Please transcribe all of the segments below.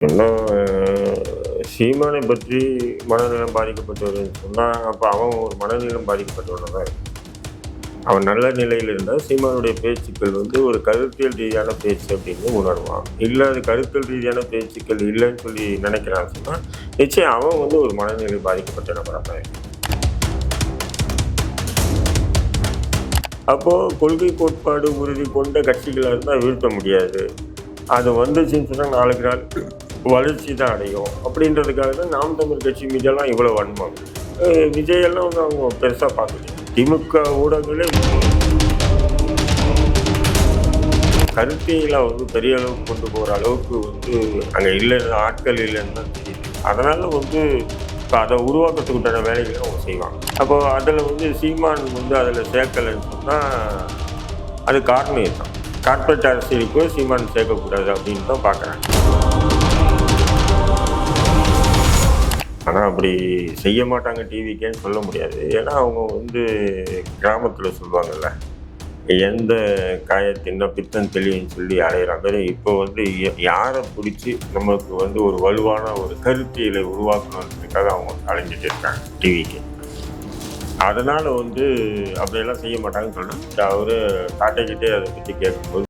இன்னும் சீமானை பற்றி மனநலம் பாதிக்கப்பட்டவர்னு சொன்னால் அப்போ அவன் ஒரு மனநலம் பாதிக்கப்பட்டவனாக தான் அவன் நல்ல நிலையில் இருந்தால் சீமானுடைய பேச்சுக்கள் வந்து ஒரு கருத்தியல் ரீதியான பேச்சு அப்படின்னு உணர்வான். இல்லை அது கருத்தியல் ரீதியான பேச்சுக்கள் இல்லைன்னு சொல்லி நினைக்கிறான்னு சொன்னால் நிச்சயம் அவன் வந்து ஒரு மனநிலை பாதிக்கப்பட்ட நபராக தான் இருக்கான். அப்போது கொள்கை கோட்பாடு உறுதி கொண்ட கட்சிகளாக இருந்தால் வீழ்த்த முடியாது. அது வந்துச்சுன்னு சொன்னால் நாளைக்கு நாள் வளர்ச்சி தான் அடையும். அப்படின்றதுக்காக தான் நாம் தமிழ் கட்சி மீதெல்லாம் இவ்வளோ வன்மம். விஜயெல்லாம் வந்து அவங்க பெருசாக பார்க்கல. திமுக ஊடகங்களே கருத்தியெல்லாம் வந்து பெரிய அளவுக்கு கொண்டு போகிற அளவுக்கு வந்து அங்கே இல்லைன்னு ஆட்கள் இல்லைன்னு தான் தெரியுது. அதனால் வந்து இப்போ அதை உருவாக்கத்துக்கு உண்டான வேலைகளை அவங்க செய்வாங்க. அப்போ அதில் வந்து சீமான் வந்து அதில் சேர்க்கலைன்னு சொன்னால் அது காரணம் தான் கார்பரேட் அரசியலுக்கு சீமான் சேர்க்கக்கூடாது அப்படின்னு தான் பார்க்குறேன் ஆனால் அப்படி செய்ய மாட்டாங்க டிவிக்கேன்னு சொல்ல முடியாது. ஏன்னா அவங்க வந்து கிராமத்தில் சொல்லுவாங்கல்ல எந்த காயத்தின்னா பித்தம் தெளிவுன்னு சொல்லி அலையிறாங்க இப்போ வந்து யாரை பிடிச்சி நமக்கு வந்து ஒரு வலுவான ஒரு கருத்தியலை உருவாக்கணுன்றதுக்காக அவங்க அலைஞ்சிட்டு இருக்காங்க டிவிக்கு அதனால் வந்து அப்படியெல்லாம் செய்ய மாட்டாங்கன்னு சொன்னால் அவர் காட்டைக்கிட்டே அதை பற்றி கேட்கும்போது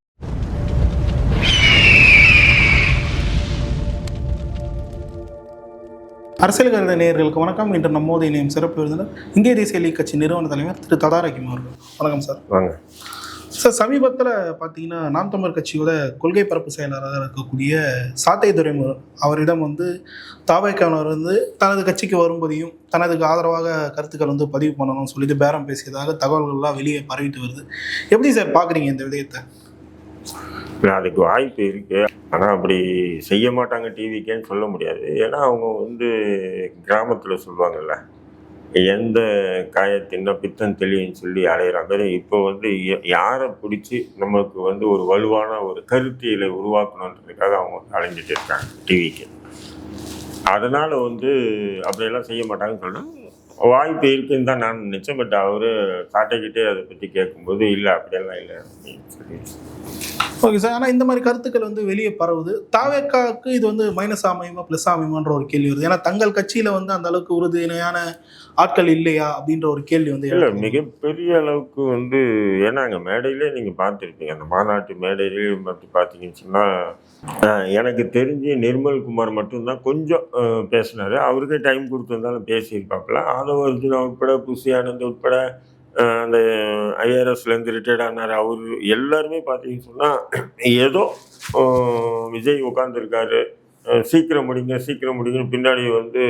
அரசியல் கருத நேயர்களுக்கு வணக்கம். இன்று நம்மோது இணையும் சிறப்பு விருந்தினர் இந்திய தேசிய லீக் கட்சி நிறுவன தலைவர் திரு ததாரகிம் அவர்கள். வணக்கம் சார். வாங்க. சார் சமீபத்தில் பார்த்தீங்கன்னா நாம் தமிழர் கட்சியோட கொள்கை பரப்பு செயலாளராக இருக்கக்கூடிய சாத்தை துரைமுருகன் அவரிடம் வந்து தாவைக்கானவர் வந்து தனது கட்சிக்கு வரும்போதையும் தனதுக்கு ஆதரவாக கருத்துக்கள் வந்து பதிவு பண்ணணும்னு சொல்லிட்டு பேரம் பேசியதாக தகவல்கள்லாம் வெளியே பரவிட்டு வருது. எப்படி சார் பார்க்குறீங்க இந்த விடயத்தை? இல்லை, அதுக்கு வாய்ப்பு இருக்குது ஆனால் அப்படி செய்ய மாட்டாங்க டிவிக்கேன்னு சொல்ல முடியாது. ஏன்னா அவங்க வந்து கிராமத்தில் சொல்லுவாங்கல்ல எந்த காயத்தின்னா பித்தம் தெளிவுன்னு சொல்லி அலையிறாங்க. இப்போ வந்து யாரை பிடிச்சி நமக்கு வந்து ஒரு வலுவான ஒரு கருத்தியலை உருவாக்கணுன்றதுக்காக அவங்க அலைஞ்சிட்டு இருக்காங்க டிவிக்கு அதனால் வந்து அப்படியெல்லாம் செய்ய மாட்டாங்கன்னு சொன்னால் வாய்ப்பு இருக்குன்னு தான் நான் நினச்சேன். பட் அவர் காட்டிக்கிட்டே அதை பற்றி கேட்கும்போது இல்லை அப்படியெல்லாம் இல்லை. அப்படின்னு சொல்லி ஓகே சார். ஆனால் இந்த மாதிரி கருத்துக்கள் வந்து வெளியே பரவுது. தாவேக்காவுக்கு இது வந்து மைனஸ் அமையுமா ப்ளஸ் அமையுமான்ற ஒரு கேள்வி வருது. ஏன்னா தங்கள் கட்சியில் வந்து அந்த அளவுக்கு உறுதுணையான ஆட்கள் இல்லையா அப்படின்ற ஒரு கேள்வி வந்து இல்லை. மிகப்பெரிய அளவுக்கு வந்து ஏன்னா அங்கே மேடையிலே நீங்கள் பார்த்துருப்பீங்க. அந்த மாநாட்டு மேடையிலே பார்த்து பார்த்தீங்கன்னு சொன்னால் எனக்கு தெரிஞ்சு நிர்மல் குமார் மட்டும்தான் கொஞ்சம் பேசினாரு. அவருக்கே டைம் கொடுத்துருந்தாலும் பேசியிருப்பாப்புல. ஆதவ அர்ஜுனா உட்பட புசி ஆனந்த் உட்பட அந்த ஐஆர்எஸ்லேருந்து ரிட்டையர்ட் ஆனார். அவர் எல்லாருமே பார்த்தீங்கன்னு சொன்னால் ஏதோ விஜய் உட்காந்துருக்காரு சீக்கிரம் முடிங்க சீக்கிரம் முடிங்கன்னு பின்னாடி வந்து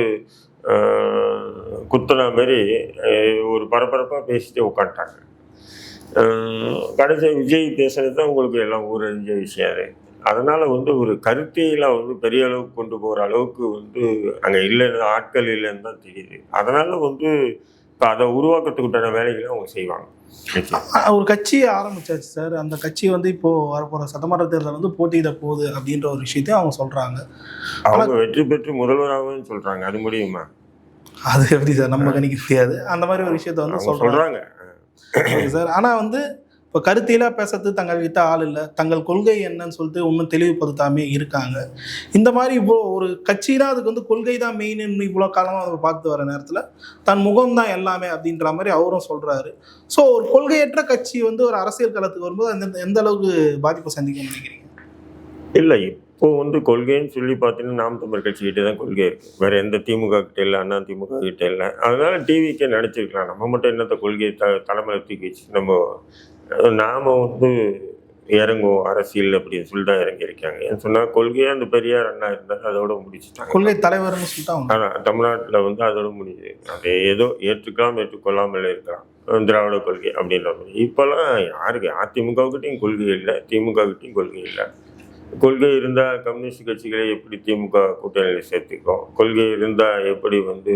குத்துன அஹ், ஒரு பரபரப்பாக பேசிட்டு உட்காந்துட்டாங்க. கடைசி விஜய் பேசுறது தான் உங்களுக்கு எல்லாம் ஊரறிஞ்ச விஷயம் அது. அதனால் வந்து ஒரு கருத்தியெல்லாம் வந்து பெரிய அளவுக்கு கொண்டு போகிற அளவுக்கு வந்து அங்கே இல்லைன்னு ஆட்கள் இல்லைன்னு தான் தெரியுது. அதனால் வந்து இப்போ அதை உருவாக்கத்துக்கு உண்டான வேலைகளை அவங்க செய்வாங்க. ஒரு கட்சியை ஆரம்பிச்சாச்சு சார். அந்த கட்சி வந்து இப்போ வரப்போற சட்டமன்ற தேர்தல் வந்து போட்டியிட போகுது அப்படின்ற ஒரு விஷயத்தையும் அவங்க சொல்றாங்க. அவங்க வெற்றி பெற்று முதல்வராகன்னு சொல்கிறாங்க அது முடியுமா? அது எப்படி சார்? நம்ம கணிக்க முடியாது. அந்த மாதிரி ஒரு விஷயத்த வந்து சொல்கிறாங்க ஓகே சார் ஆனா வந்து இப்போ கருத்தியலா பேசுறது தங்கள் கிட்ட ஆள் இல்லை. தங்கள் கொள்கை என்னன்னு சொல்லிட்டு ஒன்றும் தெளிவுபடுத்தாமே இருக்காங்க. இந்த மாதிரி இப்போ ஒரு கட்சினா அதுக்கு வந்து கொள்கை தான் மெயின் இவ்வளோ காலமாக நம்ம பார்த்து வர நேரத்தில் தன் முகம் தான் எல்லாமே அப்படின்ற மாதிரி அவரும் சொல்றாரு. ஸோ ஒரு கொள்கையற்ற கட்சி வந்து ஒரு அரசியல் களத்துக்கு வரும்போது அந்த எந்த அளவுக்கு பாதிப்பை சந்திக்க நினைக்கிறீங்க? இல்லை இப்போ வந்து கொள்கைன்னு சொல்லி பார்த்தீங்கன்னா நாம் தமிழ் கட்சிக்கிட்டே தான் கொள்கை இருக்குது வேறு எந்த திமுக கிட்ட இல்லை அண்ணா திமுக கிட்ட இல்லை. அதனால டிவிக்கே நினச்சிருக்கலாம். நம்ம மட்டும் என்னத்த கொள்கையை த தலைமையில தூக்கி வச்சு நம்ம நாம் வந்து இறங்குவோம் அரசியல் அப்படின்னு சொல்லி தான் இறங்கியிருக்காங்க. ஏன்னு சொன்னால் கொள்கையாக அந்த பெரியார் அண்ணா இருந்தால் அதோட முடிச்சுட்டாங்க. கொள்கை தலைவர்னு சொல்லிட்டு அவங்க. ஆனால் தமிழ்நாட்டில் வந்து அதோட முடியுது. அது ஏதோ ஏற்றுக்கலாம் ஏற்றுக்கொள்ளாமல் இருக்கலாம். திராவிட கொள்கை அப்படின்ற மாதிரி. இப்போல்லாம் யாருக்கு? அதிமுகவுக்கிட்டையும் கொள்கை இல்லை திமுகவுக்கிட்டையும் கொள்கை இல்லை. கொள்கை இருந்தால் கம்யூனிஸ்ட் கட்சிகளை எப்படி திமுக கூட்டணியில் சேர்த்துக்கும்? கொள்கை இருந்தால் எப்படி வந்து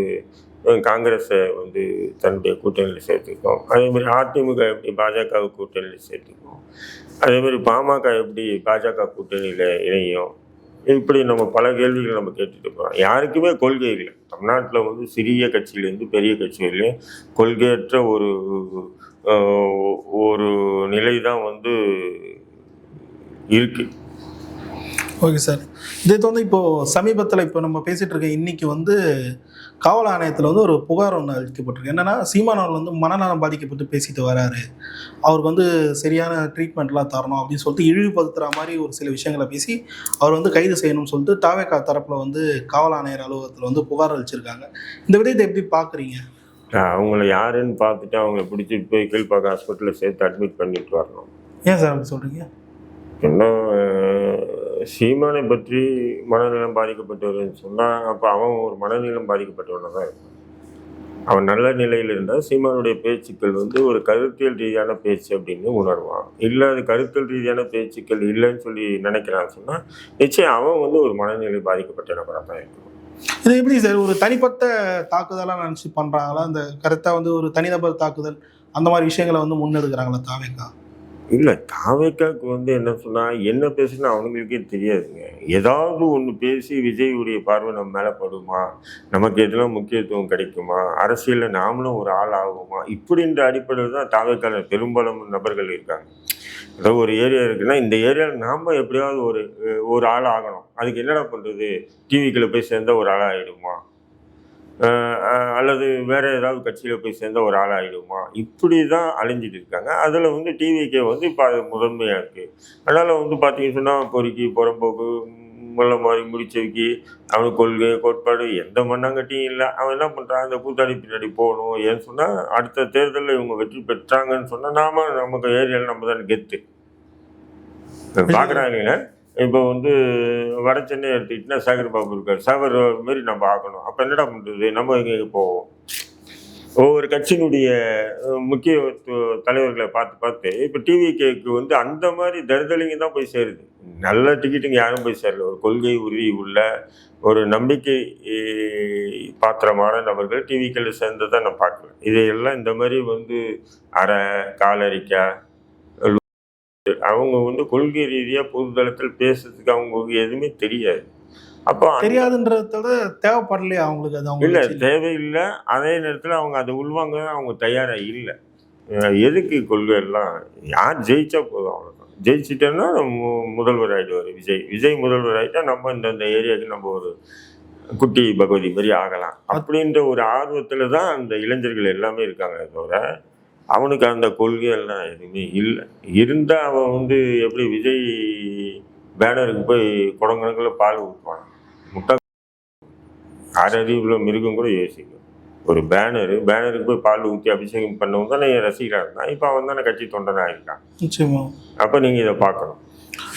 காங்கிரஸை வந்து தன்னுடைய கூட்டணியில் சேர்த்துக்கும்? அதே மாதிரி அதிமுக எப்படி பாஜக கூட்டணியில் சேர்த்துக்கும்? அதே மாதிரி பாமக எப்படி பாஜக கூட்டணியில் இணையும்? இப்படி நம்ம பல கேள்விகள் நம்ம கேட்டுட்டு போகிறோம் யாருக்குமே கொள்கை இல்லை. தமிழ்நாட்டில் வந்து சிறிய கட்சியிலேருந்து பெரிய கட்சி வரையும் கொள்கையற்ற ஒரு ஒரு நிலை தான் வந்து இருக்குது ஓகே சார் இதை வந்து இப்போ சமீபத்தில் இப்போ நம்ம பேசிட்டு இருக்க இன்னைக்கு வந்து காவல் ஆணையத்தில் வந்து ஒரு புகார் ஒன்று அளிக்கப்பட்டிருக்கு. என்னன்னா சீமான் அவர்கள் வந்து மனநலம் பாதிக்கப்பட்டு பேசிட்டு வராரு. அவருக்கு வந்து சரியான ட்ரீட்மெண்ட்லாம் தரணும் அப்படின்னு சொல்லிட்டு இழிவுபடுத்துகிற மாதிரி ஒரு சில விஷயங்களை பேசி அவர் வந்து கைது செய்யணும்னு சொல்லிட்டு தாவேக்கா தரப்பில் வந்து காவல் ஆணையர் அலுவலகத்தில் வந்து புகார் அளிச்சிருக்காங்க. இந்த விடயத்தை எப்படி பார்க்குறீங்க அவங்கள யாருன்னு பார்த்துட்டு அவங்கள பிடிச்சிட்டு போய் கீழ்ப்பாக்கம் ஹாஸ்பிட்டலில் சேர்த்து அட்மிட் பண்ணிட்டு வரணும். ஏன் சார் அப்படி சொல்கிறீங்க இன்னும் சீமானை பற்றி மனநலம் பாதிக்கப்பட்டவர்னு சொன்னால் அப்போ அவன் ஒரு மனநலம் பாதிக்கப்பட்டவனாக தான் இருப்பான். அவன் நல்ல நிலையில் இருந்தால் சீமானுடைய பேச்சுக்கள் வந்து ஒரு கருத்தியல் ரீதியான பேச்சு அப்படின்னு உணர்வான். இல்லை அது கருத்தியல் ரீதியான பேச்சுக்கள் இல்லைன்னு சொல்லி நினைக்கிறான்னு சொன்னால் நிச்சயம் அவன் வந்து ஒரு மனநிலை பாதிக்கப்பட்ட நபராக தான் இருக்கும். இது எப்படி சார் ஒரு தனிப்பட்ட தாக்குதலாக நினச்சி பண்ணுறாங்களா அந்த கரெக்டாக வந்து ஒரு தனிநபர் தாக்குதல் அந்த மாதிரி விஷயங்களை வந்து முன்னெடுக்கிறாங்களா தாவேக்கா? இல்லை தாவேக்காக்கு வந்து என்ன சொன்னால் என்ன பேசுனா அவங்களுக்கே தெரியாதுங்க. ஏதாவது ஒன்று பேசி விஜயுடைய பார்வை நம்ம மேலே படுமா? நமக்கு எதுனா முக்கியத்துவம் கிடைக்குமா? அரசியலில் நாமளும் ஒரு ஆள் ஆகுமா? இப்படின்ற அடிப்படையில் தான் தாவேக்கால பெரும்பாலும் நபர்கள் இருக்காங்க. அதாவது ஒரு ஏரியா இருக்குன்னா இந்த ஏரியாவில் நாம் எப்படியாவது ஒரு ஒரு ஆள் ஆகணும். அதுக்கு என்னடா பண்ணுறது டிவிக்குள்ளே போய் சேர்ந்தால் ஒரு ஆள் ஆகிடுமா அல்லது வேற ஏதாவது கட்சியில் போய் சேர்ந்தா ஒரு ஆள் ஆகிடுமா இப்படி தான் அலைஞ்சிட்டு இருக்காங்க. அதில் வந்து டிவிக்கே வந்து இப்போ அது முதன்மையாக இருக்குது அதனால் வந்து பார்த்தீங்கன்னு சொன்னால் பொறுக்கி புறம்போக்கு முள்ள மாதிரி முடிச்சவைக்கு அவனுக்கு கொள்கை கோட்பாடு எந்த மண்ணாங்கட்டியும் இல்லை. அவன் என்ன பண்ணுறான் அந்த கூத்தாடி பின்னாடி போகணும். ஏன்னு சொன்னால் அடுத்த தேர்தலில் இவங்க வெற்றி பெற்றாங்கன்னு சொன்னால் நாம நமக்கு ஏரியாவில் நம்ம தானே கெத்து. பார்க்குறாங்க இப்போ வந்து வட சென்னை எடுத்துக்கிட்டிங்கன்னா சாகர் பாபு இருக்கார். சாகர் மாரி நம்ம ஆக்கணும். அப்போ என்னடா பண்ணுறது நம்ம எங்கே போவோம்? ஒவ்வொரு கட்சியினுடைய முக்கிய தலைவர்களை பார்த்து பார்த்து இப்போ டிவி கேக்கு வந்து அந்த மாதிரி தருதலிங்க தான் போய் சேருது. நல்ல டிக்கெட்டுங்க யாரும் போய் சேரல. ஒரு கொள்கை உறுதி உள்ள ஒரு நம்பிக்கை பாத்திரமான நபர்கள் டிவிக்களில் சேர்ந்ததை நான் பார்க்குறேன் இதையெல்லாம் இந்த மாதிரி வந்து அரை காலரிக்காய் அவங்க வந்து கொள்கை ரீதியாக பொதுதளத்தில் பேசுறதுக்கு அவங்களுக்கு எதுவுமே தெரியாது. அப்போ தெரியாதுன்றதோட தேவைப்படலையா அவங்களுக்கு அது அவங்க இல்லை? தேவையில்லை. அதே நேரத்தில் அவங்க அதை உள்வாங்க அவங்க தயாராக இல்லை. எதுக்கு கொள்கை எல்லாம்? யார் ஜெயிச்சா போதும் அவ்வளோதான் ஜெயிச்சிட்டேன்னா மு- முதல்வர் ஆகிடுவார் விஜய். விஜய் முதல்வர் ஆகிட்டா நம்ம இந்த இந்த ஏரியாவுக்கு நம்ம ஒரு குட்டி பகவதி மாதிரி ஆகலாம். அப்படின்ற ஒரு ஆர்வத்தில் தான் அந்த இளைஞர்கள் எல்லாமே இருக்காங்க தவிர அவனுக்கு அந்த கொள்கையெல்லாம் எதுவுமே இல்லை. இருந்தால் அவன் வந்து எப்படி விஜய் பேனருக்கு போய் குடங்கணக்கில் பால் ஊற்றுவான் முட்டை அறறிவுள்ள மிருகம் கூட யோசிக்கும் ஒரு பேனரு பேனருக்கு போய் பால் ஊற்றி அபிஷேகம் பண்ணவங்க தானே ரசிகராக இருந்தான். இப்போ அவன் தானே கட்சி தொண்டனாக இருக்கான் அப்போ நீங்கள் இதை பார்க்கணும்.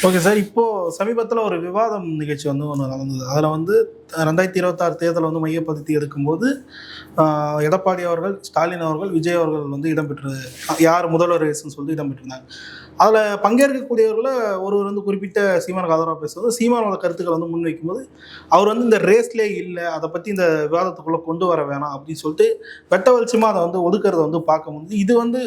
ஓகே சார் இப்போது சமீபத்தில் ஒரு விவாதம் நிகழ்ச்சி வந்து ஒன்று நடந்தது. அதில் வந்து ரெண்டாயிரத்தி இருபத்தாறு தேர்தலை வந்து மையப்படுத்தி எடுக்கும்போது எடப்பாடி அவர்கள் ஸ்டாலின் அவர்கள் விஜய் அவர்கள் வந்து இடம்பெற்று யார் முதல்வர் ரேஸ்ன்னு சொல்லி இடம்பெற்றிருந்தாங்க அதில் பங்கேற்கக்கூடியவர்களில் ஒருவர் வந்து குறிப்பிட்ட சீமானுக்கு ஆதரவாக பேசுவது சீமானோட கருத்துக்களை வந்து முன்வைக்கும்போது அவர் வந்து இந்த ரேஸ்லே இல்லை அதை பற்றி இந்த விவாதத்துக்குள்ளே கொண்டு வர வேணாம் அப்படின்னு சொல்லிட்டு வெட்ட வெளிச்சமாக அதை வந்து ஒதுக்கிறத வந்து பார்க்க முடியுது இது வந்து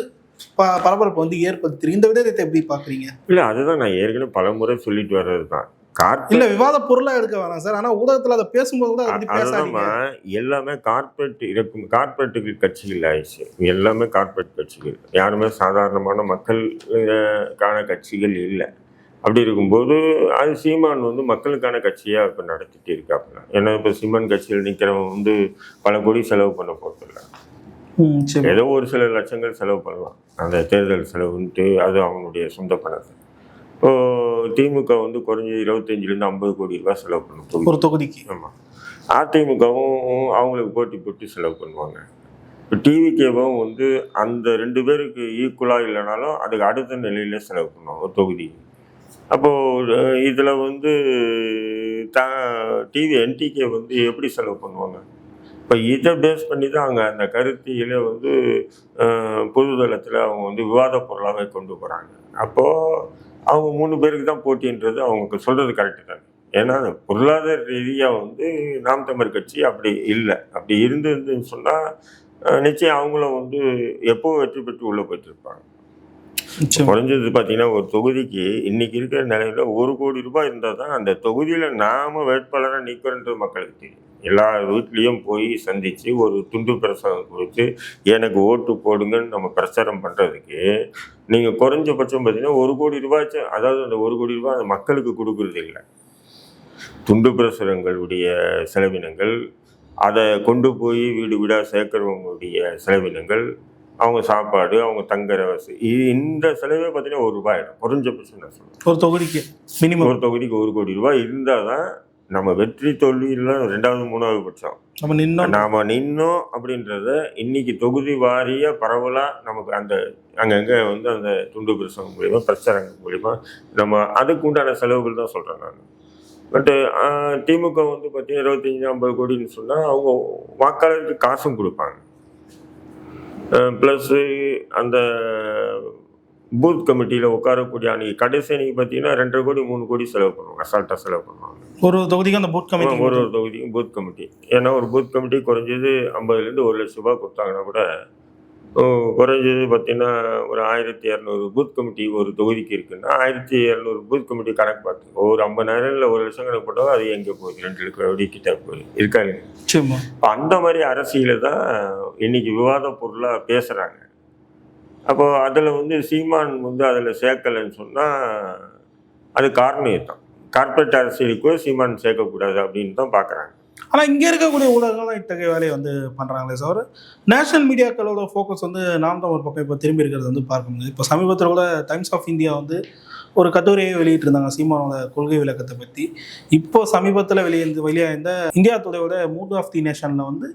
பரபரப்பு வந்து ஏற்படுத்திருக்கு. இந்த விடயத்தை எப்படி பார்க்குறீங்க? இல்லை அதுதான் நான் ஏற்கனவே பல முறை சொல்லிட்டு வர்றது தான் இல்ல விவாத பொருளா எடுக்க வேணாம் சார். ஆனா ஊடகத்துல அதை பேசும்போது கூட அதுதான் எல்லாமே கார்பரேட் இருக்கும் கார்பரேட்டுகள் கட்சிகள் ஆயிடுச்சு. எல்லாமே கார்பரேட் கட்சிகள். யாருமே சாதாரணமான மக்களுக்கான கட்சிகள் இல்லை. அப்படி இருக்கும்போது அது சீமான் வந்து மக்களுக்கான கட்சியாக இப்போ நடத்திட்டு இருக்காப்புல. ஏன்னா இப்போ சீமான் கட்சியில் நிற்கிறவன் வந்து பல கோடி செலவு பண்ண போகிறதில்ல ஏதோ ஒரு சில லட்சங்கள் செலவு பண்ணலாம். அந்த தேர்தல் செலவுன்ட்டு அது அவனுடைய சொந்த பணத்தை. இப்போ திமுக வந்து குறைஞ்சி இருபத்தஞ்சிலேருந்து ஐம்பது கோடி ரூபாய் செலவு பண்ணும். ஒரு தொகுதிக்கு. ஆமாம் அதிமுகவும் அவங்களுக்கு போட்டி போட்டு செலவு பண்ணுவாங்க. இப்போ டிவிகேவும் வந்து அந்த ரெண்டு பேருக்கு ஈக்குவலாக இல்லைனாலும் அதுக்கு அடுத்த நிலையில செலவு பண்ணுவாங்க ஒரு தொகுதி. அப்போது இதில் வந்து த டிவி என்டிகே வந்து எப்படி செலவு பண்ணுவாங்க? இப்போ இதை பேஸ் பண்ணி தான் அங்கே அந்த கருத்தியிலே வந்து அஹ், பொதுதளத்தில் அவங்க வந்து விவாத பொருளாகவே கொண்டு போகிறாங்க அப்போது அவங்க மூணு பேருக்கு தான் போட்டின்றது அவங்க சொல்கிறது கரெக்டு தான். ஏன்னா அந்த பொருளாதார ரீதியாக வந்து நாம் தமிழ் கட்சி அப்படி இல்லை. அப்படி இருந்ததுன்னு சொன்னால் நிச்சயம் அவங்களும் வந்து எப்போ வெற்றி பெற்று உள்ளே போயிட்டு இருப்பாங்க. குறைஞ்சது பார்த்தீங்கன்னா ஒரு தொகுதிக்கு இன்னைக்கு இருக்கிற நிலையில ஒரு கோடி ரூபாய் இருந்தால் தான் அந்த தொகுதியில் நாம வேட்பாளராக நிற்கிறோன்றது மக்களுக்கு தெரியும். எல்லா வீட்லேயும் போய் சந்தித்து ஒரு துண்டு பிரசாரம் கொடுத்து எனக்கு ஓட்டு போடுங்கன்னு நம்ம பிரச்சாரம் பண்ணுறதுக்கு நீங்கள் குறைஞ்சபட்சம் பார்த்தீங்கன்னா ஒரு கோடி ரூபாய்ச்சு அதாவது அந்த ஒரு கோடி ரூபாய் அந்த மக்களுக்கு கொடுக்கறது இல்லை. துண்டு பிரசுரங்களுடைய செலவினங்கள் அதை கொண்டு போய் வீடு வீடாக சேர்க்குறவங்களுடைய செலவினங்கள் அவங்க சாப்பாடு அவங்க தங்குற வசதி இந்த செலவே பார்த்தீங்கன்னா ஒரு ரூபாய் ஆயிடும். குறைஞ்சபட்சம் நான் ஒரு தொகுதிக்கு மினிமம் ஒரு தொகுதிக்கு ஒரு கோடி ரூபாய் இருந்தால் தான் நம்ம வெற்றி தோல்வியில் ரெண்டாவது மூணாவது பட்சம். நம்ம நின்னோம். நாம நின்னோம் அப்படின்றத இன்னைக்கு தொகுதி வாரிய பரவலா நமக்கு அந்த அங்கங்க வந்து அந்த துண்டு பிரசங்கம் மூலியமா பிரச்சாரங்கள் மூலியமா நம்ம அதுக்கு உண்டான செலவுகள் தான் சொல்றேன் நான். பட்டு திமுக வந்து பார்த்தீங்கன்னா இருபத்தஞ்சி ஐம்பது கோடின்னு சொன்னால் அவங்க வாக்காளருக்கு காசும் கொடுப்பாங்க. ப்ளஸ்ஸு அந்த பூத் கமிட்டியில் உட்காரக்கூடிய அன்னைக்கு கடைசி அன்னைக்கு பார்த்தீங்கன்னா ரெண்டரை கோடி மூணு கோடி செலவு பண்ணுவாங்க அசால்ட்டாக செலவு பண்ணுவாங்க. ஒரு தொகுதிக்கு அந்த பூத் கமிட்டி ஒரு ஒரு தொகுதிக்கும் பூத் கமிட்டி ஏன்னா ஒரு பூத் கமிட்டி குறைஞ்சது ஐம்பதுலேருந்து ஒரு லட்ச ரூபாய் கொடுத்தாங்கன்னா கூட குறைஞ்சது பார்த்தீங்கன்னா ஒரு ஆயிரத்தி இரநூறு பூத் கமிட்டி ஒரு தொகுதிக்கு இருக்குன்னா ஆயிரத்தி இரநூறு பூத் கமிட்டி கணக்கு பார்த்து ஒரு ஐம்பதாயிரம் இல்லை ஒரு லட்சம் கணக்கு போட்டால் அது எங்கே போகுது? ரெண்டு லட்சம் கோடி கிட்ட போகுது. இருக்காங்க இப்போ அந்த மாதிரி அரசியலை தான் இன்னைக்கு விவாத பொருளாக பேசுகிறாங்க அப்போ அதில் வந்து சீமான் வந்து அதில் சேர்க்கலைன்னு சொன்னால் அது காரணம் தான் கார்ப்பரேட் அரசியலுக்கோ சீமான் சேர்க்கக்கூடாது அப்படின்னு தான் பார்க்குறாங்க ஆனால் இங்கே இருக்கக்கூடிய ஊடகங்கள்லாம் இத்தகைய வேலையை வந்து பண்ணுறாங்களே சார் நேஷனல் மீடியாக்களோட ஃபோக்கஸ் வந்து நாம் ஒரு பக்கம் இப்போ திரும்பி இருக்கிறது வந்து பார்க்க முடியுது. இப்போ சமீபத்தில் கூட டைம்ஸ் ஆஃப் இந்தியா வந்து ஒரு கட்டுரையை வெளியிட்டிருந்தாங்க சீமானோட கொள்கை விளக்கத்தை பற்றி இப்போ சமீபத்தில் வெளியே வெளியாக இருந்த இந்தியா துறையோட மூட் ஆஃப் தி நேஷனில் வந்து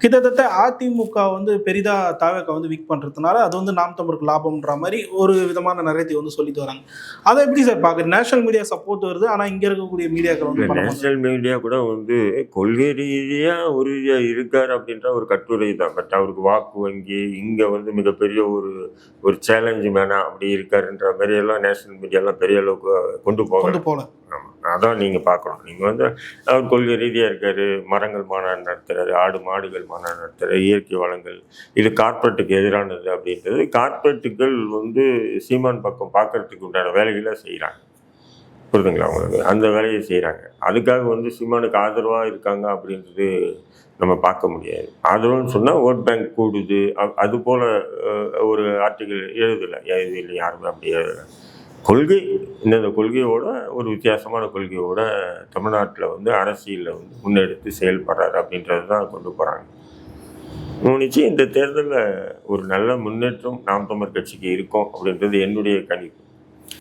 கிட்டத்தட்ட அதிமுக வந்து பெரிதாக தாவேக்கா வந்து வீக் பண்ணுறதுனால அது வந்து நாம் தமிழுக்கு லாபம்ன்ற மாதிரி ஒரு விதமான நிறையத்தை வந்து சொல்லிட்டு வராங்க. அதை எப்படி சார் பார்க்குறது நேஷனல் மீடியா சப்போர்ட் வருது ஆனால் இங்கே இருக்கக்கூடிய மீடியாக்கள் வந்து. நேஷனல் மீடியா கூட வந்து கொள்கை ரீதியாக உறுதியாக இருக்கார் அப்படின்ற ஒரு கட்டுரை தான். பட் அவருக்கு வாக்கு வங்கி இங்கே வந்து மிகப்பெரிய ஒரு ஒரு சேலஞ்சு மேனா அப்படி இருக்காருன்ற மாதிரி எல்லாம் நேஷனல் மீடியாலாம் பெரிய அளவுக்கு கொண்டு போகல. கொண்டு போகல. அதான் நீங்கள் பார்க்கணும். நீங்கள் வந்து அவர் கொள்கை ரீதியாக இருக்காரு மரங்கள் மாநாடு நடத்துகிறாரு ஆடு மாடுகள் மாநாடு நடத்துகிறார் இயற்கை வளங்கள் இது கார்ப்பரேட்டுக்கு எதிரானது அப்படின்றது. கார்ப்பரேட்டுகள் வந்து சீமான் பக்கம் பார்க்கறதுக்கு உண்டான வேலைகளை செய்கிறாங்க புரிதுங்களா உங்களுக்கு? அந்த வேலையை செய்கிறாங்க அதுக்காக வந்து சீமானுக்கு ஆதரவாக இருக்காங்க அப்படின்றது நம்ம பார்க்க முடியாது. ஆதரவுன்னு சொன்னால் ஓட் பேங்க் கூடுது. அது போல் ஒரு ஆர்டிகிள் எழுதலை. எழுதியில் யாருமே அப்படி எழுதலை. கொள்கை இந்தந்த கொள்கையோட ஒரு வித்தியாசமான கொள்கையோட தமிழ்நாட்டில் வந்து அரசியலில் வந்து முன்னெடுத்து செயல்படுறாரு அப்படின்றது தான் கொண்டு போகிறாங்க நிச்சயம் இந்த தேர்தலில் ஒரு நல்ல முன்னேற்றம் நாம் தமிழ் கட்சிக்கு இருக்கும் அப்படின்றது என்னுடைய கணிப்பு.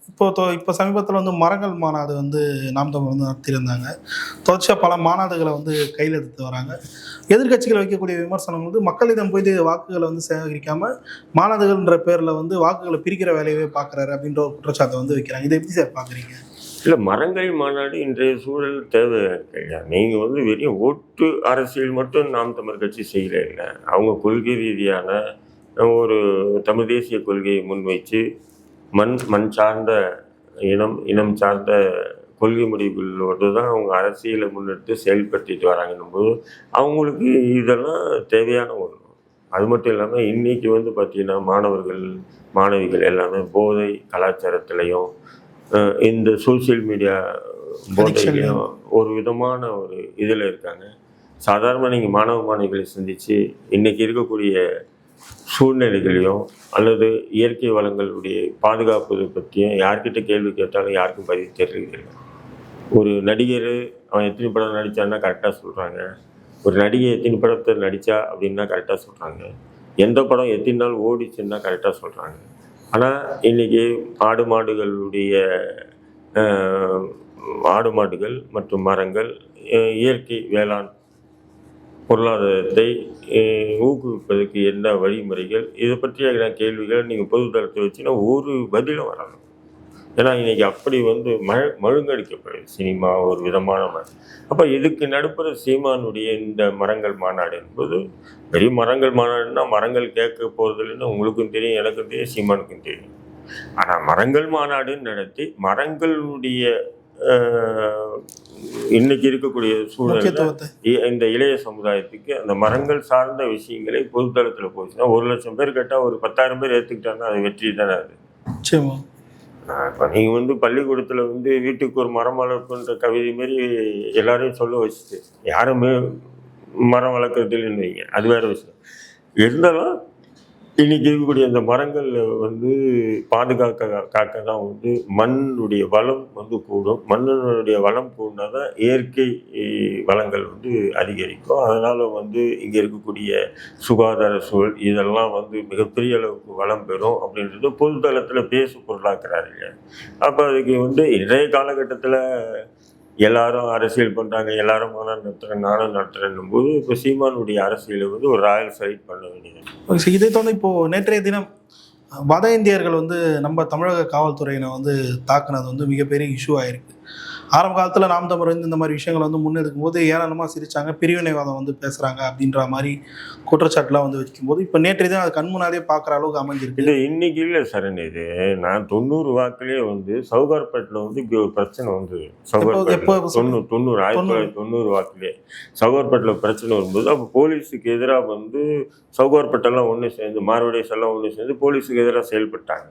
இப்போ தொ- இப்போ சமீபத்தில் வந்து மரங்கள் மாநாடு வந்து நாம் தமிழ் வந்து நடத்தியிருந்தாங்க. தொடர்ச்சியாக பல மாநாடுகளை வந்து கையில் எடுத்து வராங்க. எதிர்கட்சிகள் வைக்கக்கூடிய விமர்சனம் வந்து மக்களிடம் போயிட்டு வாக்குகளை வந்து சேகரிக்காம மாநாடுகள்ன்ற பேரில் வந்து வாக்குகளை பிரிக்கிற வேலையவே பார்க்குறாரு அப்படின்ற ஒரு குற்றச்சாட்டை வந்து வைக்கிறாங்க. இதை எப்படி சார் பார்க்குறீங்க இல்லை மரங்கள் மாநாடு இன்றைய சூழல் தேவை கிடையாது நீங்கள் வந்து வெறும் ஓட்டு அரசியல் மட்டும் நாம் தமிழ் கட்சி செய்யலை இல்லை. அவங்க கொள்கை ரீதியான ஒரு தமிழ் தேசிய கொள்கையை முன்வைச்சு மண் மண் சார்ந்த இனம் இனம் சார்ந்த கொள்கை முடிவுகளோடு தான் அவங்க அரசியலை முன்னெடுத்து செயல்படுத்திட்டு வராங்கன்னும் போது அவங்களுக்கு இதெல்லாம் தேவையான ஒன்று அது மட்டும் இல்லாமல் இன்னைக்கு வந்து பார்த்தீங்கன்னா மாணவர்கள் மாணவிகள் எல்லாமே போதை கலாச்சாரத்திலையும் இந்த சோஷியல் மீடியா போதையிலையும் ஒரு விதமான ஒரு இதில் இருக்காங்க. சாதாரண நீங்கள் மாணவ மாணவிகளை சந்தித்து இன்னைக்கு இருக்கக்கூடிய சூழ்நிலைகளையும் அல்லது இயற்கை வளங்களுடைய பாதுகாப்பது பற்றியும் யார்கிட்ட கேள்வி கேட்டாலும் யாருக்கும் பதிவு தெரியல ஒரு நடிகர் அவன் எத்தனை படம் நடித்தான்னா கரெக்டாக சொல்கிறாங்க ஒரு நடிகை எத்தனை படத்தை நடித்தா அப்படின்னா கரெக்டாக சொல்கிறாங்க எந்த படம் எத்தனை நாள் ஓடிச்சுன்னா கரெக்டாக சொல்கிறாங்க ஆனால் இன்றைக்கி ஆடு மாடுகளுடைய ஆடு மாடுகள் மற்றும் மரங்கள் இயற்கை வேளாண் பொருளாதாரத்தை ஊக்குவிப்பதற்கு என்ன வழிமுறைகள்? இதை பற்றிய கேள்விகள் நீங்கள் பொதுத்தளத்தை வச்சுன்னா ஒரு பதிலும் வரணும் ஏன்னா இன்னைக்கு அப்படி வந்து மழ மழுங்கடிக்கப்படுது சினிமா ஒரு விதமான மரம் அப்போ இதுக்கு நடுப்புற சீமானுடைய இந்த மரங்கள் மாநாடு என்பது பெரிய மரங்கள் மாநாடுன்னா மரங்கள் கேட்க போகிறதுலன்னு உங்களுக்கும் தெரியும் எனக்கும் தெரியும் சீமானுக்கும் தெரியும். ஆனால் மரங்கள் மாநாடுன்னு நடத்தி மரங்களுடைய இன்னைக்கு இருக்கக்கூடிய இ- இந்த இளைய சமுதாயத்துக்கு அந்த மரங்கள் சார்ந்த விஷயங்களை பொதுத்தளத்தில் போச்சுன்னா ஒரு லட்சம் பேர் கேட்டால் ஒரு பத்தாயிரம் பேர் ஏற்றுக்கிட்டாங்கன்னா அது வெற்றி தானே அது? இப்போ நீங்கள் வந்து பள்ளிக்கூடத்தில் வந்து வீட்டுக்கு ஒரு மரம் வளர்ப்புன்ற கவிதை மாரி எல்லாரையும் சொல்ல வச்சுட்டு யாருமே மரம் வளர்க்குறது இல்லைன்னு வைங்க. அது வேற விஷயம். இருந்தாலும் இன்னைக்கு இருக்கக்கூடிய அந்த மரங்கள் வந்து பாதுகாக்க காக்க தான் வந்து மண்ணுடைய வளம் வந்து கூடும். மண்ணினுடைய வளம் கூடினா தான் இயற்கை வளங்கள் வந்து அதிகரிக்கும். அதனால் வந்து இங்கே இருக்கக்கூடிய சுகாதார சூழல் இதெல்லாம் வந்து மிகப்பெரிய அளவுக்கு வளம் பெறும் அப்படின்றது பொதுத்தளத்தில் பேசு பொருளாக்குறாருங்க அப்போ அதுக்கு வந்து இன்றைய காலகட்டத்தில் எல்லாரும் அரசியல் பண்ணுறாங்க எல்லாரும் மனம் நடத்துகிறேன் நானும் நடத்துகிறேன்னும் போது இப்போ சீமானுடைய அரசியலை வந்து ஒரு ராயல் ஃபைட் பண்ண வேண்டியது இதை தொடர்ந்து இப்போது நேற்றைய தினம் வட இந்தியர்கள் வந்து நம்ம தமிழக காவல்துறையினை வந்து தாக்குனது வந்து மிகப்பெரிய இஷ்யூ ஆகிருக்கு ஆரம்ப காலத்தில் நாம் தமிழர் வந்து இந்த மாதிரி விஷயங்களை வந்து முன்னெடுக்கும் போது ஏராளமாக சிரிச்சாங்க பிரிவினைவாதம் வந்து பேசுகிறாங்க அப்படின்ற மாதிரி குற்றச்சாட்டுலாம் வந்து வைக்கும்போது இப்போ நேற்றைய தினம் அது கண் முன்னாடியே பார்க்குற அளவுக்கு அமைஞ்சிருக்கு. இது இன்னைக்கு இல்லை சரண் இது நான் தொண்ணூறு வாக்குலேயே வந்து சவுகார்பேட்டில் வந்து இப்படி ஒரு பிரச்சனை வந்தது எப்போ சவுகார்பேட்டில் தொண்ணூறு தொண்ணூறு ஆயிரத்தி. தொள்ளாயிரத்தி தொண்ணூறு வாக்குலேயே சவுகார்பேட்டில் பிரச்சனை வரும்போது அப்போ போலீஸுக்கு எதிராக வந்து சவுகார்பேட்டெல்லாம் ஒன்று சேர்ந்து மார்வடேஸ் எல்லாம் ஒன்று சேர்ந்து போலீஸுக்கு எதிராக செயல்பட்டாங்க.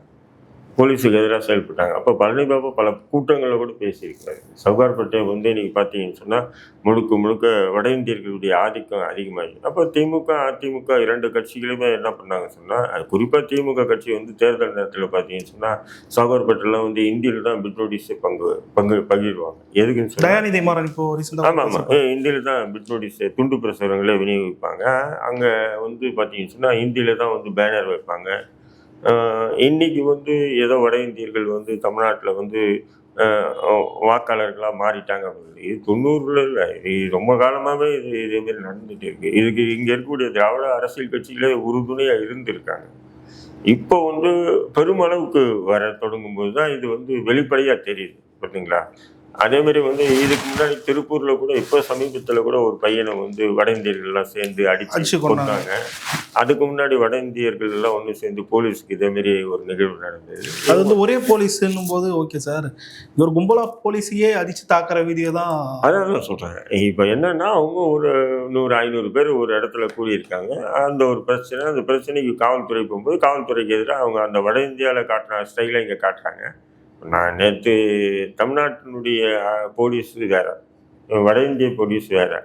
போலீஸுக்கு எதிராக செயல்பட்டாங்க. அப்போ பழனி பாபா பல கூட்டங்களில் கூட பேசியிருக்காரு. சவுகார்பேட்டை வந்து இன்னைக்கு பார்த்தீங்கன்னு சொன்னால் முழுக்க முழுக்க வட இந்தியர்களுடைய ஆதிக்கம் அதிகமாகி அப்போ திமுக அதிமுக இரண்டு கட்சிகளுமே என்ன பண்ணாங்க சொன்னால் குறிப்பாக திமுக கட்சி வந்து தேர்தல் நேரத்தில் பார்த்தீங்கன்னு சொன்னால் சவுகார்பேட்டில் வந்து இந்தியில் தான் பிட் நோட்டீஸை பங்கு பங்கு பகிர்வாங்க. எதுக்குன்னு சொன்னா தயாநிதி மாறன் இப்போ ஆமாம் ஆமாம் இந்தியில் தான் பிட் நோட்டீஸ் துண்டு பிரசுரங்களே விநியோகிப்பாங்க. அங்கே வந்து பார்த்தீங்கன்னு சொன்னால் இந்தியில் தான் வந்து பேனர் வைப்பாங்க. இன்றைக்கி இன்னைக்கு வந்து ஏதோ வட இந்தியர்கள் வந்து தமிழ்நாட்டில் வந்து வாக்காளர்களாக மாறிட்டாங்க அப்படின்னு. இது தொண்ணூறுல இல்லை இது ரொம்ப காலமாகவே இது இதேமாரி நடந்துகிட்டு இருக்கு. இதுக்கு இங்கே இருக்கக்கூடிய திராவிட அரசியல் கட்சிகளே உறுதுணையாக இருந்திருக்காங்க. இப்போ வந்து பெருமளவுக்கு வர தொடங்கும்போது தான் இது வந்து வெளிப்படையாக தெரியுது. பார்த்தீங்களா அதே மாதிரி வந்து இதுக்கு முன்னாடி திருப்பூர்ல கூட இப்போ சமீபத்தில் கூட ஒரு பையனை வந்து வட இந்தியர்கள்லாம் சேர்ந்து அடிச்சு. கொண்டாங்க அதுக்கு முன்னாடி வட இந்தியர்கள் எல்லாம் ஒன்று சேர்ந்து போலீஸ்க்கு இதே மாதிரி ஒரு நிகழ்வு நடந்தது. அது வந்து ஒரே போலீஸ்ன்னும் போது ஓகே சார் ஒரு கும்பலா போலீஸையே அடிச்சு தாக்குற வீடியோ தான். அதான் நான் சொல்கிறேன் இப்போ என்னன்னா அவங்க ஒரு நூறு ஐநூறு பேர் ஒரு இடத்துல கூடியிருக்காங்க. அந்த ஒரு பிரச்சனை அந்த பிரச்சனைக்கு காவல்துறை போகும்போது காவல்துறைக்கு எதிராக அவங்க அந்த வட இந்தியாவில் காட்டின ஸ்டைலை இங்கே காட்டுறாங்க. நான் நேற்று தமிழ்நாட்டினுடைய போலீஸ் வேறு வட இந்திய போலீஸ் வேறு.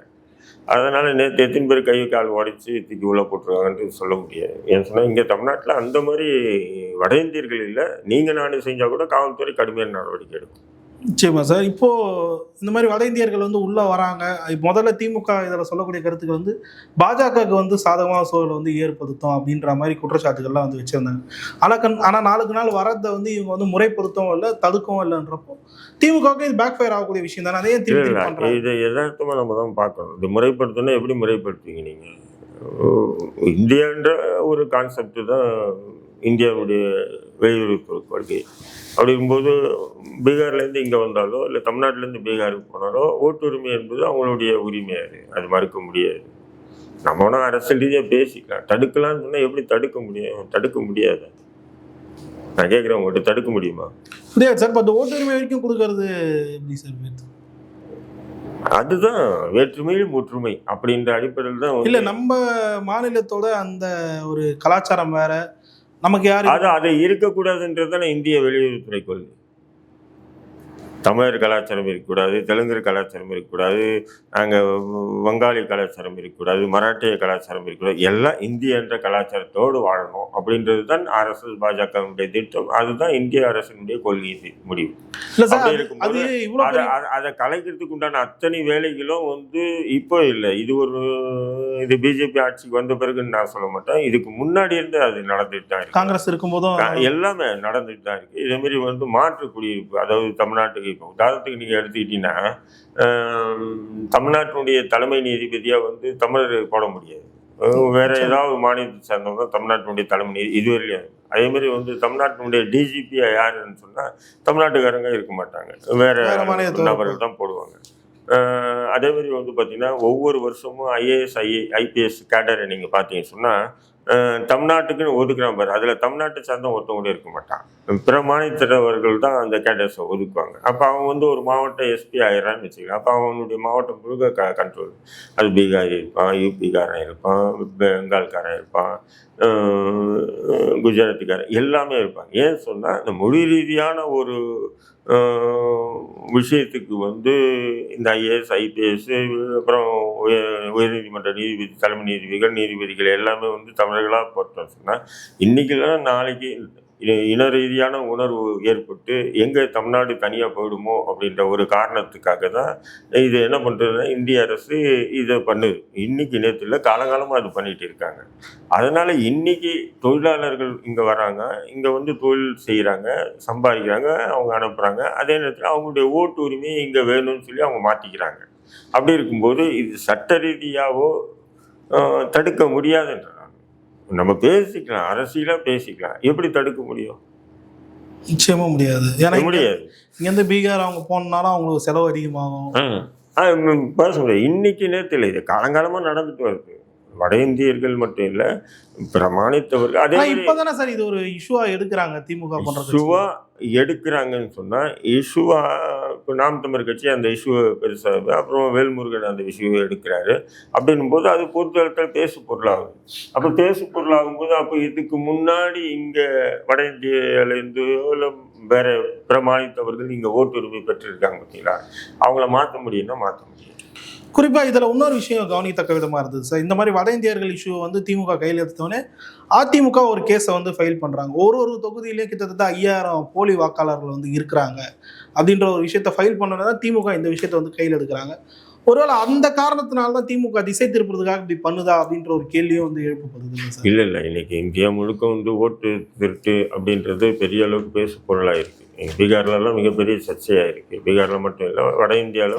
அதனால் நேற்று எத்தனை பேர் கை கால் உடைச்சி தூக்கி உள்ளே போட்டுருவாங்கன்ட்டு சொல்ல முடியாது. ஏன்னு சொன்னால் இங்கே தமிழ்நாட்டில் அந்த மாதிரி வட இந்தியர்கள் இல்லை. நீங்கள் நான் செஞ்சால் கூட காவல்துறை கடுமையான நடவடிக்கை எடுக்கும். நிச்சயமா சார். இப்போ இந்த மாதிரி வட இந்தியர்கள் வந்து உள்ள வராங்க. முதல்ல திமுக இதில் சொல்லக்கூடிய கருத்துக்கள் வந்து பாஜகவுக்கு வந்து சாதகமான சூழலை வந்து ஏற்படுத்தும் அப்படின்ற மாதிரி குற்றச்சாட்டுகள்லாம் வந்து வச்சிருந்தாங்க. ஆனால் கண் ஆனால் நாளுக்கு நாள் வரதை வந்து இவங்க வந்து முறைப்படுத்தவும் இல்லை தடுக்கவும் இல்லைன்றப்போ திமுகவுக்கு இது பேக் ஃபயர் ஆகக்கூடிய விஷயம் தானே. அதையே திருப்பி இதை யதார்த்தமாக நம்ம தான் பார்க்கணும். இது முறைப்படுத்தணும் எப்படி முறைப்படுத்துவீங்க நீங்கள் இந்தியான்ற ஒரு கான்செப்ட் தான் இந்தியாவுடைய வெளியுறவுத்துறை கொள்கை அப்படி இருக்கும்போது பீகார்லேருந்து இங்கே வந்தாலோ இல்லை தமிழ்நாட்டிலேருந்து பீகாருக்கு போனாலோ ஓட்டுரிமை என்பது அவங்களுடைய உரிமை அது. அது மறுக்க முடியாது. நம்ம வேணா அரசியல் ரீதியாக பேசிக்கலாம். தடுக்கலாம்னு சொன்னால் எப்படி தடுக்க முடியும்? தடுக்க முடியாது. நான் கேட்குறேன் உங்கள்கிட்ட தடுக்க முடியுமா? முடியாது சார் இப்போ அந்த ஓட்டுரிமை வரைக்கும் கொடுக்கறது எப்படி சார் அதுதான் வேற்றுமையில் ஒற்றுமை அப்படின்ற அடிப்படையில் தான் இல்லை நம்ம மாநிலத்தோட அந்த ஒரு கலாச்சாரம் வேற நமக்கு யார் அது அது இருக்கக்கூடாதுன்றது தான் இந்திய வெளியுறவுத்துறை கொள்கை. தமிழர் கலாச்சாரம் இருக்கக்கூடாது தெலுங்கர் கலாச்சாரம் இருக்கக்கூடாது நாங்கள் வங்காளி கலாச்சாரம் இருக்கக்கூடாது மராட்டிய கலாச்சாரம் இருக்கக்கூடாது எல்லாம் இந்திய என்ற கலாச்சாரத்தோடு வாழணும். அப்படின்றது தான் ஆர்எஸ்எஸ் பாஜகவுடைய திட்டம். அதுதான் இந்திய அரசினுடைய கொள்கை முடிவு. அப்படி அது- இருக்கும்போது அது கலைக்கிறதுக்கு உண்டான அத்தனை வேலைகளும் வந்து இப்போ இல்லை. இது ஒரு இது பிஜேபி ஆட்சிக்கு வந்த பிறகுன்னு நான் சொல்ல மாட்டேன். இதுக்கு முன்னாடி இருந்து அது நடந்துட்டு தான் இருக்கு. காங்கிரஸ் இருக்கும்போதும் எல்லாமே நடந்துட்டு தான் இருக்கு. இதே மாதிரி வந்து மாற்று குடியிருப்பு அதாவது தமிழ்நாட்டுக்கு இப்போ உதாரணத்துக்கு நீங்க எடுத்துக்கிட்டீங்கன்னா தமிழ்நாட்டினுடைய தலைமை நீதிபதியா வந்து தமிழர் போட முடியாது. வேற ஏதாவது மாநிலத்தை சேர்ந்தவங்க தமிழ்நாட்டினுடைய தலைமை நீதி இதுவரையிலும் அதே மாதிரி வந்து தமிழ்நாட்டினுடைய டிஜிபியா யாருன்னு சொன்னா தமிழ்நாட்டுக்காரங்க இருக்க மாட்டாங்க. வேற நபர்கள் தான் போடுவாங்க. அதே மாதிரி வந்து பார்த்தீங்கன்னா ஒவ்வொரு வருஷமும் ஐஏஎஸ் ஐஏ ஐபிஎஸ் கேடரை நீங்கள் பார்த்தீங்கன்னு சொன்னால் தமிழ்நாட்டுக்குன்னு ஒதுக்குறான் பாரு. அதில் தமிழ்நாட்டை சார்ந்த ஒருத்தவங்க கூட இருக்க மாட்டான். பிற மாநிலத்தவர்கள் தான் அந்த கேடர்ஸை ஒதுக்குவாங்க. அப்போ அவன் வந்து ஒரு மாவட்ட எஸ்பி ஆயிடுறான்னு வச்சுக்கலாம் அப்போ அவனுடைய மாவட்டம் முழுக்க க கண்ட்ரோல் அது பீகாரி இருப்பான் யூபிக்காரன் இருப்பான் பெங்கால்காரன் இருப்பான் குஜராத்திக்காரன் எல்லாமே இருப்பாங்க. ஏன் சொன்னால் இந்த மொழி ரீதியான ஒரு விஷயத்துக்கு வந்து இந்த ஐஏஎஸ் ஐபிஎஸ் அப்புறம் உயர் உயர்நீதிமன்ற நீதிபதி தலைமை நீதிபதிகள் நீதிபதிகள் எல்லாமே வந்து தமிழர்களாக போட்டோம் சொன்னால் இன்றைக்கெல்லாம் நாளைக்கு இன ரீதியான உணர்வு ஏற்பட்டு எங்கே தமிழ்நாடு தனியாக போயிடுமோ அப்படின்ற ஒரு காரணத்துக்காக தான் இது என்ன பண்ணுறதுன்னா இந்திய அரசு இதை பண்ணுது. இன்னைக்கு நேற்றுல இல்லை காலங்காலமாக அது பண்ணிகிட்டு இருக்காங்க. அதனால் இன்னைக்கு தொழிலாளர்கள் இங்கே வராங்க இங்கே வந்து தொழில் செய்கிறாங்க சம்பாதிக்கிறாங்க அவங்க அனுப்புகிறாங்க அதே நேரத்தில் அவங்களுடைய ஓட்டு உரிமையை இங்கே வேணும்னு சொல்லி அவங்க மாற்றிக்கிறாங்க அப்படி இருக்கும்போது இது சட்ட ரீதியாகவோ தடுக்க முடியாதுன்றாங்க. நம்ம பேசிக்கலாம் அரசியலாக பேசிக்கலாம். எப்படி தடுக்க முடியும்? நிச்சயமா முடியாது. ஏன்னா இங்க- முடியாது. இங்கேருந்து பீகார் அவங்க போனாலும் அவங்களுக்கு செலவு அதிகமாகும். பேச முடியாது இன்னைக்கு நேரத்தில் இது காலங்காலமாக நடந்துட்டு வருது. வட இந்தியர்கள் மட்டும் இல்லை பிரமாணித்தவர்கள் அதே இப்பதானே சார் இது ஒரு இஷ்யூவா எடுக்கிறாங்க திமுக இஷ்யூவா எடுக்கிறாங்கன்னு சொன்னா இஷ்யூவா இப்போ நாம் தமிழர் கட்சி அந்த இஷ்யூவை பெருசாக அப்புறம் வேல்முருகன் அந்த இஷ்யூவை எடுக்கிறாரு. அப்படின்னும் போது அது பொறுத்தளத்தில் பேசு பொருளாகும் அப்போ பேசு பொருளாகும் போது அப்போ இதுக்கு முன்னாடி இங்கே வட இந்தியாவிலேருந்து இல்லை வேற பிரமாணித்தவர்கள் இங்கே ஓட்டுரிமை பெற்றிருக்காங்க பார்த்தீங்களா அவங்கள மாற்ற முடியும்னா மாற்ற முடியும். குறிப்பாக இதில் இன்னொரு விஷயம் கவனித்தக்க விதமாக இருந்தது சார். இந்த மாதிரி வட இந்தியர்கள் இஷ்யூ வந்து திமுக கையில் எடுத்தோடனே அதிமுக ஒரு கேஸை வந்து ஃபைல் பண்ணுறாங்க ஒரு ஒரு தொகுதியிலையும் கிட்டத்தட்ட ஐயாயிரம் போலி வாக்காளர்கள் வந்து இருக்கிறாங்க அப்படின்ற ஒரு விஷயத்த ஃபைல் பண்ணோன்னா தான் திமுக இந்த விஷயத்தை வந்து கையில் எடுக்கிறாங்க. ஒருவேளை அந்த காரணத்தினால தான் திமுக திசை திருப்புறதுக்காக இப்படி பண்ணுதா அப்படின்ற ஒரு கேள்வியும் வந்து எழுப்பப்படுது இல்லை இல்லை இல்லை. இன்னைக்கு இந்தியா முழுக்க வந்து ஓட்டு திருட்டு அப்படின்றது பெரிய அளவுக்கு பேசு பொருளாக இருக்கு பீகார்லலாம் மிகப்பெரிய சர்ச்சையாக இருக்கு பீகார்ல மட்டும் இல்லை வட இந்தியாவில்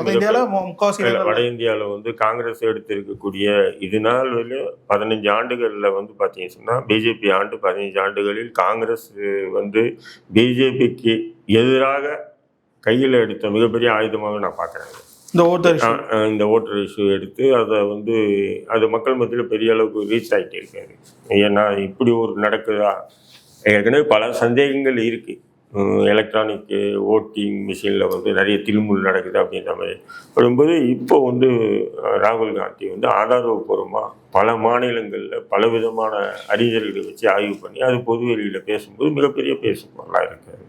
வட இந்தியாவில் வந்து காங்கிரஸ் எடுத்திருக்கக்கூடிய இது நாள் வரையும் பதினஞ்சு ஆண்டுகளில் வந்து பார்த்தீங்கன்னு சொன்னால் பிஜேபி ஆண்டு பதினஞ்சு ஆண்டுகளில் காங்கிரஸ் வந்து பிஜேபிக்கு எதிராக கையில் எடுத்த மிகப்பெரிய ஆயுதமாக நான் பார்க்குறேன் இந்த ஓட்டர். இந்த ஓட்டர் இஷ்யூ எடுத்து அதை வந்து அது மக்கள் மத்தியில் பெரிய அளவுக்கு ரீச் ஆகிட்டே இருக்காரு. ஏன்னா இப்படி ஒரு நடக்குதா? ஏற்கனவே பல சந்தேகங்கள் இருக்குது எலக்ட்ரானிக் ஓட்டிங் மிஷினில் வந்து நிறைய திருமுல் நடக்குது அப்படின்ற மாதிரி வரும்போது இப்போ வந்து ராகுல் காந்தி வந்து ஆதாரபூர்வமாக பல மாநிலங்களில் பல விதமான அறிஞர்களை வச்சு ஆய்வு பண்ணி அது பொது வெளியில் பேசும்போது மிகப்பெரிய பேசும் பொருளாக இருக்காது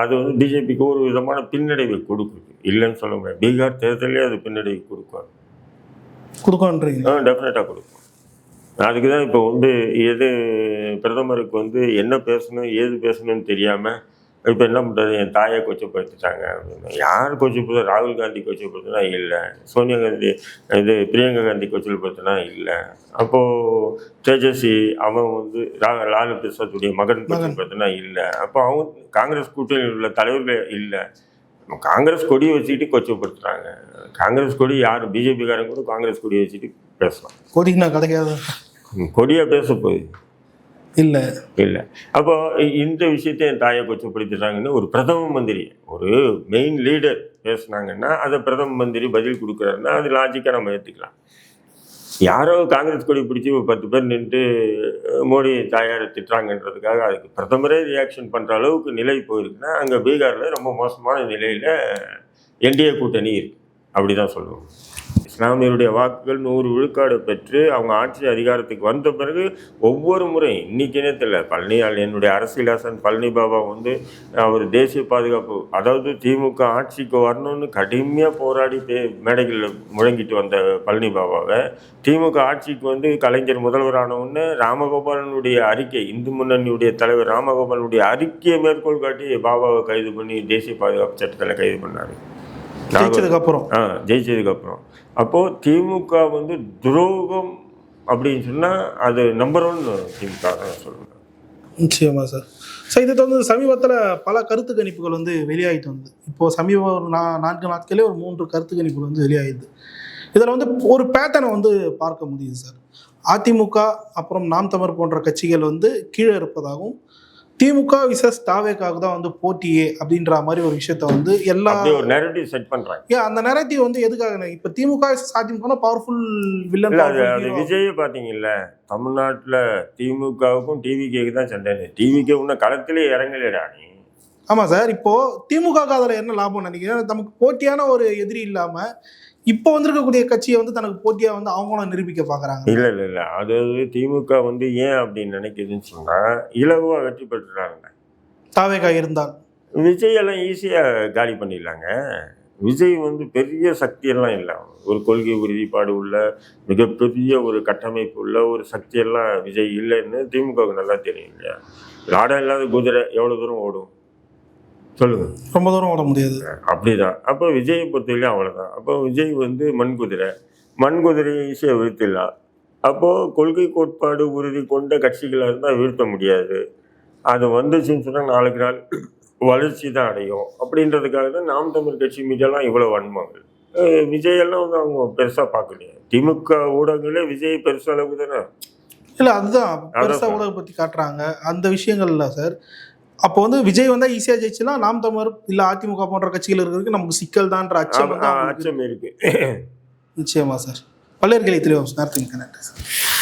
அது வந்து பிஜேபிக்கு ஒரு விதமான பின்னடைவை கொடுக்குது. இல்லைன்னு சொல்ல முடியாது. பீகார் தேர்தலே அது பின்னடைவை கொடுக்கும். கொடுக்கன்றீங்க டெஃபினட்டாக கொடுக்கும். அதுக்கு தான் இப்போ வந்து எது பிரதமருக்கு வந்து என்ன பேசணும் ஏது பேசணும்னு தெரியாமல் இப்போ என்ன பண்ணுறது என் தாயை கொச்சப்படுத்திட்டாங்க அப்படின்னு. யார் கொச்சப்படுத்த ராகுல் காந்தி கொச்சப்படுத்தினா இல்லை. சோனியா காந்தி இது பிரியங்கா காந்தி கொச்சப்படுத்தினா இல்லை. அப்போது தேஜஸ்வி அவன் வந்து ரா லாலு பிரசாத்துடைய மகன் கொச்சப்படுத்தினா இல்லை. அப்போ அவங்க காங்கிரஸ் கூட்டணியில் உள்ள தலைவர்கள் இல்லை. காங்கிரஸ் கொடியை வச்சுக்கிட்டு கொச்சப்படுத்துறாங்க. காங்கிரஸ் கொடி யார்? பிஜேபிக்காரங்க கூட காங்கிரஸ் கொடியை வச்சுட்டு பேசலாம். கொடிக்குனா கிடைக்காது? கொடியா பேச போகுது. இல்ல. இல்லை. அப்போ இந்த விஷயத்தை என் தாயை கொச்சப்படுத்திட்டாங்கன்னு ஒரு பிரதம மந்திரி ஒரு மெயின் லீடர் பேசுனாங்கன்னா அதை பிரதம மந்திரி பதில் கொடுக்குறாருன்னா அது லாஜிக்காக நம்ம ஏற்றுக்கலாம் யாரோ காங்கிரஸ் கொடி பிடிச்சி ஒரு பத்து பேர் நின்று மோடி தாயாரை திட்டுறாங்கன்றதுக்காக அதுக்கு பிரதமரே ரியாக்ஷன் பண்ணுற அளவுக்கு நிலை போயிருக்குன்னா அங்கே பீகாரில் ரொம்ப மோசமான நிலையில் என்டிஏ கூட்டணி இருக்குது அப்படி தான் சொல்லுவோம் சாமியருடைய வாக்குகள் நூறு விழுக்காடு பெற்று அவங்க ஆட்சி அதிகாரத்துக்கு வந்த பிறகு ஒவ்வொரு முறை இன்னைக்கு நேரத்தில் பழனி என்னுடைய அரசியலாசன் பழனி பாபா வந்து அவர் தேசிய பாதுகாப்பு அதாவது திமுக ஆட்சிக்கு வரணும்னு கடுமையாக போராடி மேடைகளில் முழங்கிட்டு வந்த பழனி பாபாவை திமுக ஆட்சிக்கு வந்து கலைஞர் முதல்வரான ராமகோபாலனுடைய அறிக்கை இந்து முன்னணியுடைய தலைவர் ராமகோபாலனுடைய அறிக்கையை மேற்கோள் காட்டி பாபாவை கைது பண்ணி தேசிய பாதுகாப்பு சட்டத்தில் கைது பண்ணார். ஜெயிச்சதுக்கு அப்புறம் ஆ ஜெயிச்சதுக்கு அப்புறம் அப்போது திமுக வந்து துரோகம் அப்படின்னு சொன்னால் அது நம்பர் ஒன் திமுக தான் சொல்லுவேன் நிச்சயமா சார் சார் இதை வந்து சமீபத்தில் பல கருத்து கணிப்புகள் வந்து வெளியாகிட்டு வந்தது. இப்போ சமீப ஒரு நா நான்கு நாட்களே ஒரு மூன்று கருத்து கணிப்புகள் வந்து வெளியாகிடுது இதில் வந்து ஒரு பேட்டர்னை வந்து பார்க்க முடியுது சார் அதிமுக அப்புறம் நாம் தமிழர் போன்ற கட்சிகள் வந்து கீழே இருப்பதாகவும் திமுக விசஸ் தாவேக்காக தான் வந்து போட்டியே அப்படின்ற மாதிரி ஒரு விஷயத்த வந்து எல்லா ஒரு நெரட்டிவ் செட் பண்ணுறாங்க ஏன் அந்த நேரத்தையும் வந்து எதுக்காக இப்போ DMK versus AIADMK powerful villain அது விஜயை பார்த்தீங்கல்ல தமிழ்நாட்டில் திமுகவுக்கும் டிவிகேக்கு தான் சண்டை. டிவிகே இன்னும் களத்திலே இறங்கலைடா நீ. ஆமா சார் இப்போ திமுக அதில் என்ன லாபம் நினைக்கிறேன் நமக்கு போட்டியான ஒரு எதிரி இல்லாம இப்போ வந்திருக்கக்கூடிய கட்சியை வந்து தனக்கு போட்டியா வந்து அவங்களும் நிரூபிக்க பாக்குறாங்க. இல்லை இல்லை இல்லை. அதாவது திமுக வந்து ஏன் அப்படின்னு நினைக்குதுன்னு சொன்னால் இலகுவாக வெற்றி பெற்றுறாங்க தாவேகா இருந்தால். விஜய் எல்லாம் ஈஸியாக காலி பண்ணிடலாங்க. விஜய் வந்து பெரிய சக்தியெல்லாம் இல்லை. ஒரு கொள்கை உறுதிப்பாடு உள்ள மிகப்பெரிய ஒரு கட்டமைப்பு உள்ள ஒரு சக்தியெல்லாம் விஜய் இல்லைன்னு திமுகவுக்கு நல்லா தெரியும் இல்லையா? லாடம் இல்லாத குதிரை எவ்வளோ தூரம் ஓடும்? சொல்லுங்க. ரொம்ப தூரம் ஓட முடியாது. அப்படிதான். அப்போ விஜயை பொறுத்தவரையும் அவ்வளோதான் அப்போ விஜய் வந்து மண் குதிரை. மண் குதிரையை ஈஸியாக வீழ்த்திடலாம். அப்போது கொள்கை கோட்பாடு உறுதி கொண்ட கட்சிகளாக இருந்தால் வீழ்த்த முடியாது. அது வந்துச்சுன்னு சொன்னால் நாளுக்கு நாள் வளர்ச்சி தான் அடையும். அப்படின்றதுக்காக தான் நாம் தமிழ் கட்சி மீதெல்லாம் இவ்வளோ வன்மங்கள். விஜயெல்லாம் வந்து அவங்க பெருசாக பார்க்கலையே. திமுக ஊடகங்களே விஜய் பெருச அளவுக்கு தானே? இல்ல அதுதான். பெருசா அதான் ஊடகம் பத்தி காட்டுறாங்க. அந்த விஷயங்கள்ல சார் அப்போ வந்து விஜய் வந்தா ஈஸியா ஜெயிச்சுன்னா நாம் தமிழர் இல்ல அதிமுக போன்ற கட்சிகள் இருக்கிறதுக்கு நமக்கு சிக்கல் தான்ற அச்சம் அச்சம் இருக்கு. நிச்சயமா சார். பல்வேறு கேள்வி தெளிவாக நேரத்துக்கு நன்றி சார்.